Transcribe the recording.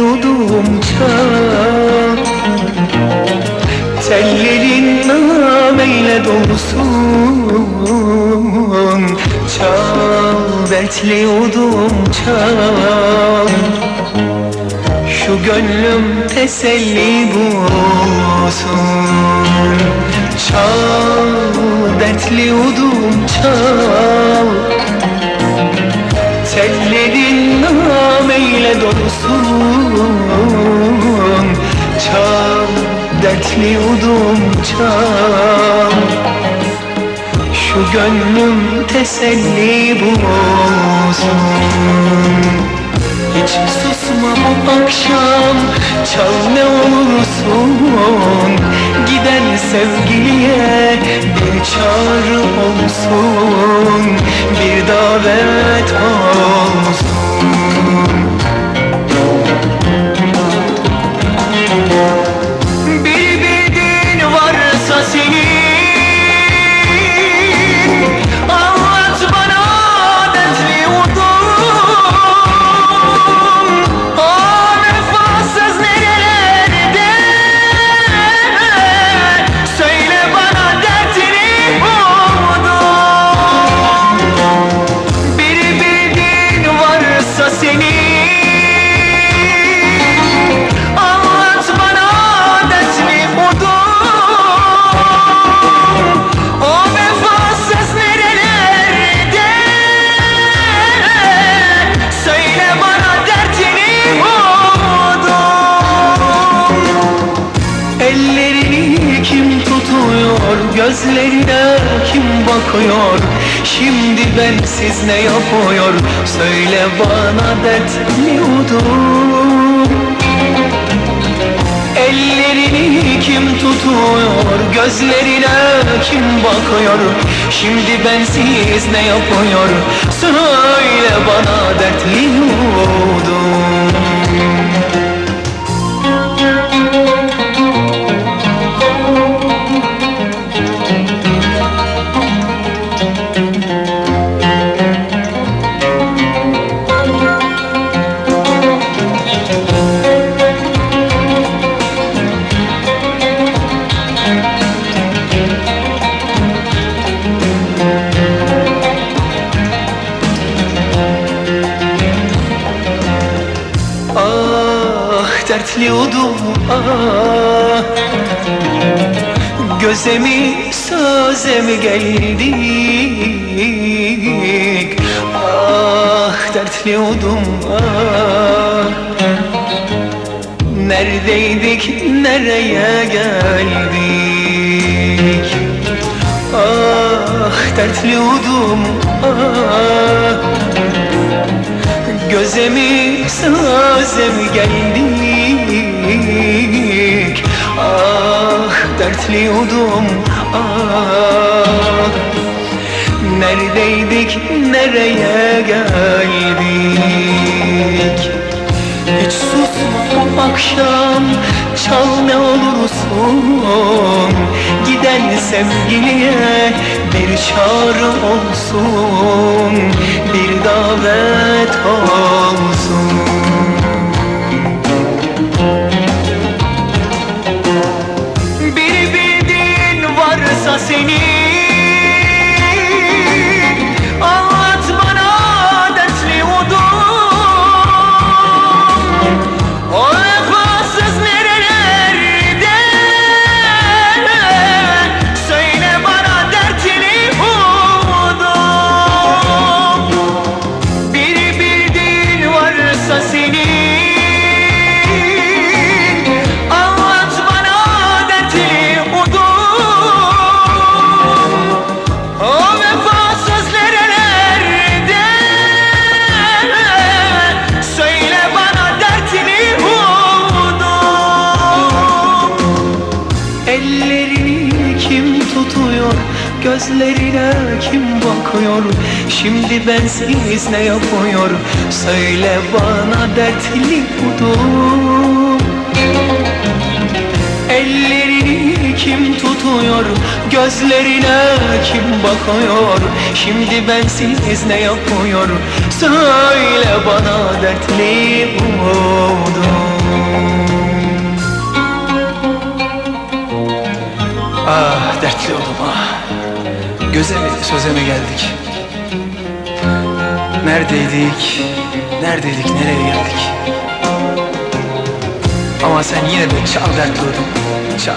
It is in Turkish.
udum çal. Tellerin nameyle dolusun Çal udum çal. Şu gönlüm teselli bulsun. Çal udum çal. Tellerin nameyle dolusun dertli udum çal. Şu gönlüm teselli bulsun hiç susma bu akşam Çal ne olursun. Giden sevgiliye Bir çağrı olsun. Bir davet olsun Gözlerine kim bakıyor? Şimdi bensiz ne yapıyor? Söyle bana dertli udum Ellerini kim tutuyor? Gözlerine kim bakıyor? Şimdi bensiz ne yapıyor? Söyle bana Ah dertli udum ah. Göze mi geldik. Ah dertli udum ah. Neredeydik nereye geldik? Ah dertli udum ah Göze mi geldik. Ah dertli udum ah. Neredeydik nereye geldik? Hiç susma bu akşam Çal ne olursun. Giden sevgiliye Bir çağrı olsun. Bir davet olsun Bir bildiğin varsa senin Gözlerine kim bakıyor? Şimdi bensiz ne yapıyor? Söyle bana dertli udum Ellerini kim tutuyor? Gözlerine kim bakıyor? Şimdi bensiz ne yapıyor? Söyle bana dertli oldum Ah dertli oldum ah Göze mi söze mi geldik? Neredeydik? Neredeydik? Nereye geldik? Ama sen yine de çal dertli oldum Çal